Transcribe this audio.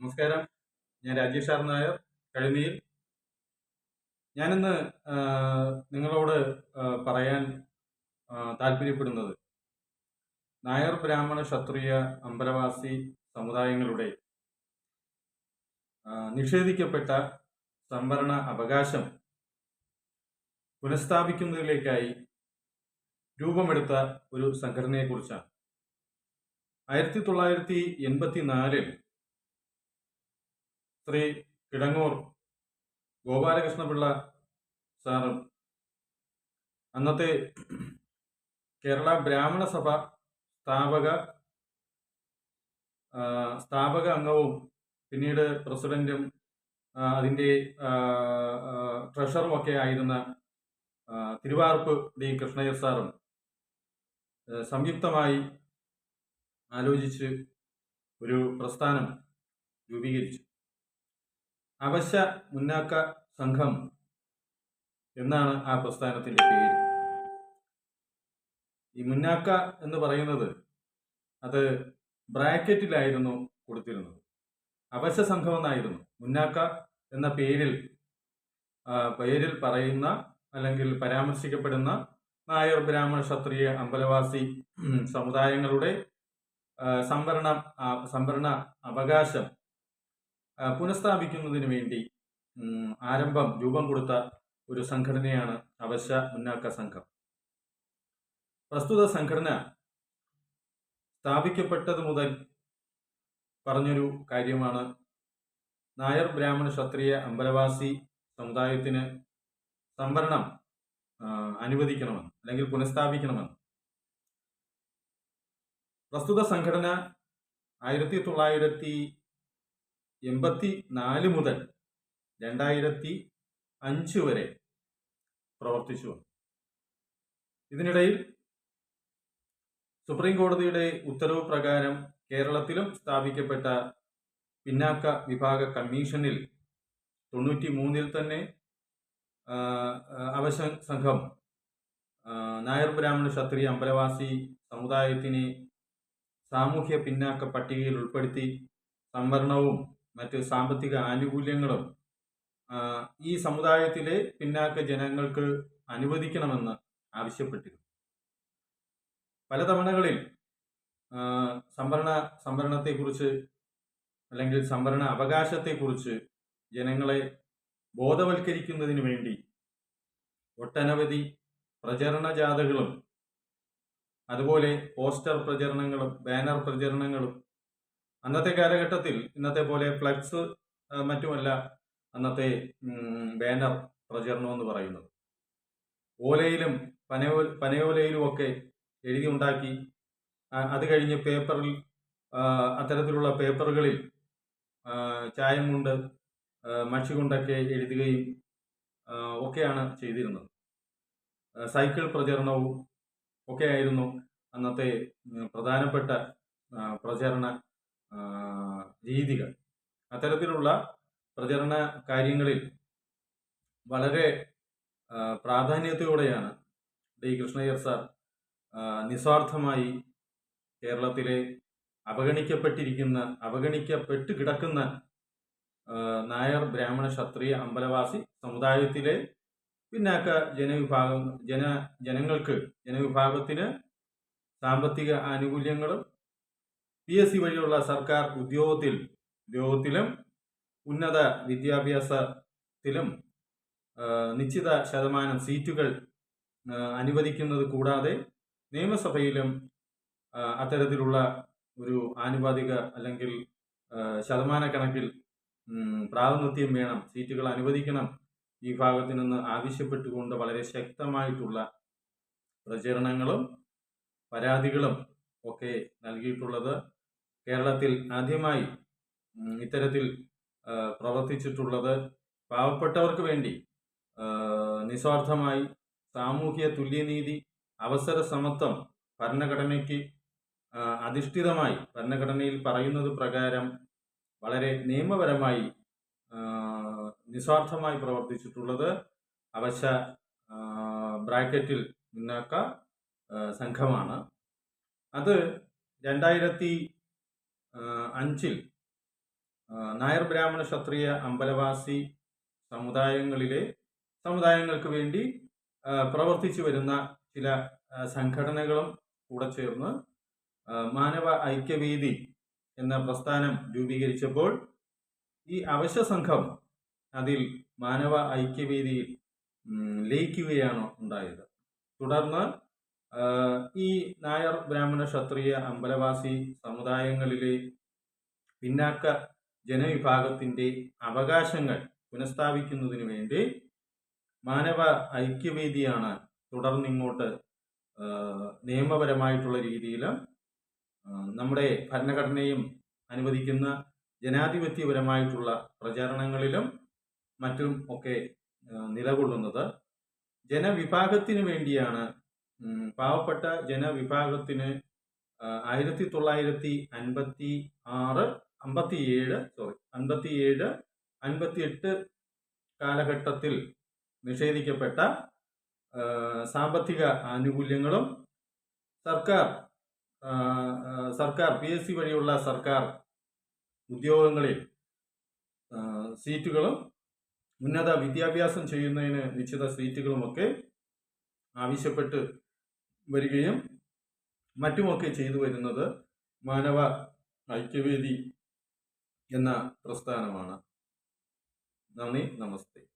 നമസ്കാരം. ഞാൻ രാജേഷ് ആർ നായർ കഴുമിയിൽ ഞാനിന്ന് നിങ്ങളോട് പറയാൻ താല്പര്യപ്പെടുന്നത് നായർ ബ്രാഹ്മണ ക്ഷത്രിയ അമ്പലവാസി സമുദായങ്ങളുടെ നിഷേധിക്കപ്പെട്ട സംവരണ അവകാശം പുനഃസ്ഥാപിക്കുന്നതിലേക്കായി രൂപമെടുത്ത ഒരു സംഘടനയെക്കുറിച്ചാണ്. ആയിരത്തി തൊള്ളായിരത്തി എൺപത്തി നാലിൽ ശ്രീ കിടങ്ങൂർ ഗോപാലകൃഷ്ണപിള്ള സാറും അന്നത്തെ കേരള ബ്രാഹ്മണ സഭ സ്ഥാപക സ്ഥാപക അംഗവും പിന്നീട് പ്രസിഡന്റും അതിന്റെ ട്രഷറും ഒക്കെ ആയിരുന്ന തിരുവാർപ്പ് ഡി കൃഷ്ണയ്യർ സാറും സംയുക്തമായി ആലോചിച്ച് ഒരു പ്രസ്ഥാനം രൂപീകരിച്ചു. അവശ്യ മുന്നാക്ക സംഘം എന്നാണ് ആ പ്രസ്ഥാനത്തിന്റെ പേര്. ഈ മുന്നാക്ക എന്ന് പറയുന്നത് അത് ബ്രാക്കറ്റിലായിരുന്നു കൊടുത്തിരുന്നത്. അവശ്യ സംഘം എന്നായിരുന്നു. മുന്നാക്ക എന്ന പേരിൽ പേരിൽ പറയുന്ന അല്ലെങ്കിൽ പരാമർശിക്കപ്പെടുന്ന നായർ ബ്രാഹ്മണ ക്ഷത്രിയ അമ്പലവാസി സമുദായങ്ങളുടെ സംവരണം സംവരണ അവകാശം പുനഃസ്ഥാപിക്കുന്നതിന് വേണ്ടി ആരംഭം രൂപം കൊടുത്ത ഒരു സംഘടനയാണ് അവശ്യ മുന്നാക്ക സംഘം. പ്രസ്തുത സംഘടന സ്ഥാപിക്കപ്പെട്ടത് മുതൽ പറഞ്ഞൊരു കാര്യമാണ്. നായർ ബ്രാഹ്മണ ക്ഷത്രിയ അമ്പലവാസി സമുദായത്തിന് സംവരണം അനുവദിക്കണമെന്ന് അല്ലെങ്കിൽ പുനഃസ്ഥാപിക്കണമെന്ന്. പ്രസ്തുത സംഘടന ആയിരത്തി തൊള്ളായിരത്തി എൺപത്തി നാല് മുതൽ രണ്ടായിരത്തി അഞ്ച് വരെ പ്രവർത്തിച്ചു ഇതിനിടയിൽ സുപ്രീം കോടതിയുടെ ഉത്തരവ് പ്രകാരം കേരളത്തിലും സ്ഥാപിക്കപ്പെട്ട പിന്നാക്ക വിഭാഗ കമ്മീഷനിൽ തൊണ്ണൂറ്റി മൂന്നിൽ തന്നെ ആ, സംഘം നായർ ബ്രാഹ്മണ ക്ഷത്രിയ അമ്പലവാസി സമുദായത്തിനെ സാമൂഹ്യ പിന്നാക്ക പട്ടികയിൽ ഉൾപ്പെടുത്തി സംവരണവും മറ്റ് സാമ്പത്തിക ആനുകൂല്യങ്ങളും ഈ സമുദായത്തിലെ പിന്നാക്ക ജനങ്ങൾക്ക് അനുവദിക്കണമെന്ന് ആവശ്യപ്പെട്ടിരുന്നു. പലതവണകളിൽ തവണകളിൽ സംവരണ സംവരണത്തെക്കുറിച്ച് അല്ലെങ്കിൽ സംവരണ അവകാശത്തെക്കുറിച്ച് ജനങ്ങളെ ബോധവൽക്കരിക്കുന്നതിന് വേണ്ടി ഒട്ടനവധി പ്രചരണ ജാഥകളും അതുപോലെ പോസ്റ്റർ പ്രചരണങ്ങളും ബാനർ പ്രചരണങ്ങളും അന്നത്തെ കാലഘട്ടത്തിൽ ഇന്നത്തെ പോലെ ഫ്ലക്സ് മറ്റുമല്ല അന്നത്തെ ബാനർ പ്രചരണം എന്ന് പറയുന്നത്. ഓലയിലും പനയോ പനയോലയിലും ഒക്കെ എഴുതി ഉണ്ടാക്കി അത് കഴിഞ്ഞ് പേപ്പറിൽ അത്തരത്തിലുള്ള പേപ്പറുകളിൽ ചായം കൊണ്ട് മഷി കൊണ്ടൊക്കെ എഴുതുകയും ഒക്കെയാണ് ചെയ്തിരുന്നത്. സൈക്കിൾ പ്രചരണവും ഒക്കെ ആയിരുന്നു അന്നത്തെ പ്രധാനപ്പെട്ട പ്രചരണ രീതികൾ. അത്തരത്തിലുള്ള പ്രചരണ കാര്യങ്ങളിൽ വളരെ പ്രാധാന്യത്തോടെയാണ് ഡി. കൃഷ്ണയ്യർ സാർ നിസ്വാർത്ഥമായി കേരളത്തിലെ അവഗണിക്കപ്പെട്ടിരിക്കുന്ന അവഗണിക്കപ്പെട്ട് കിടക്കുന്ന നായർ ബ്രാഹ്മണ ക്ഷത്രിയ അമ്പലവാസി സമുദായത്തിലെ പിന്നാക്ക ജനവിഭാഗം ജന ജനങ്ങൾക്ക് ജനവിഭാഗത്തിന് സാമ്പത്തിക ആനുകൂല്യങ്ങളും പി എസ് സി വഴിയുള്ള സർക്കാർ ഉദ്യോഗത്തിൽ ഉദ്യോഗത്തിലും ഉന്നത വിദ്യാഭ്യാസത്തിലും നിശ്ചിത ശതമാനം സീറ്റുകൾ അനുവദിക്കുന്നത് കൂടാതെ നിയമസഭയിലും അത്തരത്തിലുള്ള ഒരു ആനുപാതിക അല്ലെങ്കിൽ ശതമാന കണക്കിൽ പ്രാതിനിധ്യം വേണം സീറ്റുകൾ അനുവദിക്കണം ഈ ഭാഗത്തു നിന്ന് ആവശ്യപ്പെട്ടുകൊണ്ട് വളരെ ശക്തമായിട്ടുള്ള പ്രചരണങ്ങളും പരാതികളും ഒക്കെ നൽകിയിട്ടുള്ളത്. കേരളത്തിൽ ആദ്യമായി ഇത്തരത്തിൽ പ്രവർത്തിച്ചിട്ടുള്ളത് പാവപ്പെട്ടവർക്ക് വേണ്ടി നിസ്വാർത്ഥമായി സാമൂഹ്യ തുല്യനീതി അവസര സമത്വം ഭരണഘടനയ്ക്ക് അധിഷ്ഠിതമായി ഭരണഘടനയിൽ പറയുന്നത് പ്രകാരം വളരെ നിയമപരമായി നിസ്വാർത്ഥമായി പ്രവർത്തിച്ചിട്ടുള്ളത് അവശ ബ്രാക്കറ്റിൽ നിന്നാക്ക സംഘമാണ്. അത് രണ്ടായിരത്തി അഞ്ചിൽ നായർ ബ്രാഹ്മണ ക്ഷത്രിയ അമ്പലവാസി സമുദായങ്ങളിലെ സമുദായങ്ങൾക്ക് വേണ്ടി പ്രവർത്തിച്ചു വരുന്ന ചില സംഘടനകളും കൂടെ ചേർന്ന് മാനവ ഐക്യവേദി എന്ന പ്രസ്ഥാനം രൂപീകരിച്ചപ്പോൾ ഈ അവശ്യ സംഘം അതിൽ മാനവ ഐക്യവേദിയിൽ ലയിക്കുകയാണ് ഉണ്ടായത്. തുടർന്ന് ഈ നായർ ബ്രാഹ്മണ ക്ഷത്രിയ അമ്പലവാസി സമുദായങ്ങളിലെ പിന്നാക്ക ജനവിഭാഗത്തിന്റെ അവകാശങ്ങൾ പുനഃസ്ഥാപിക്കുന്നതിന് വേണ്ടി മാനവ ഐക്യവേദിയാണ് തുടർന്നിങ്ങോട്ട് നിയമപരമായിട്ടുള്ള രീതിയിൽ നമ്മുടെ ഭരണഘടനയും അനുവദിക്കുന്ന ജനാധിപത്യപരമായിട്ടുള്ള പ്രചാരണങ്ങളിലും മറ്റും ഒക്കെ നിലകൊള്ളുന്നത്. ജനവിഭാഗത്തിന് വേണ്ടിയാണ് പാവപ്പെട്ട ജനവിഭാഗത്തിന് ആയിരത്തി തൊള്ളായിരത്തി അൻപത്തി ആറ് അമ്പത്തി ഏഴ് സോറി അൻപത്തി ഏഴ് അൻപത്തി എട്ട് കാലഘട്ടത്തിൽ നിഷേധിക്കപ്പെട്ട സാമ്പത്തിക ആനുകൂല്യങ്ങളും സർക്കാർ സർക്കാർ പി എസ് സി വഴിയുള്ള സർക്കാർ ഉദ്യോഗങ്ങളിൽ സീറ്റുകളും ഉന്നത വിദ്യാഭ്യാസം ചെയ്യുന്നതിന് നിശ്ചിത സീറ്റുകളുമൊക്കെ ആവശ്യപ്പെട്ട് വരികയും മറ്റുമൊക്കെ ചെയ്തു വരുന്നത് മാനവ ഐക്യവേദി എന്ന പ്രസ്ഥാനമാണ്. നന്ദി നമസ്തേ.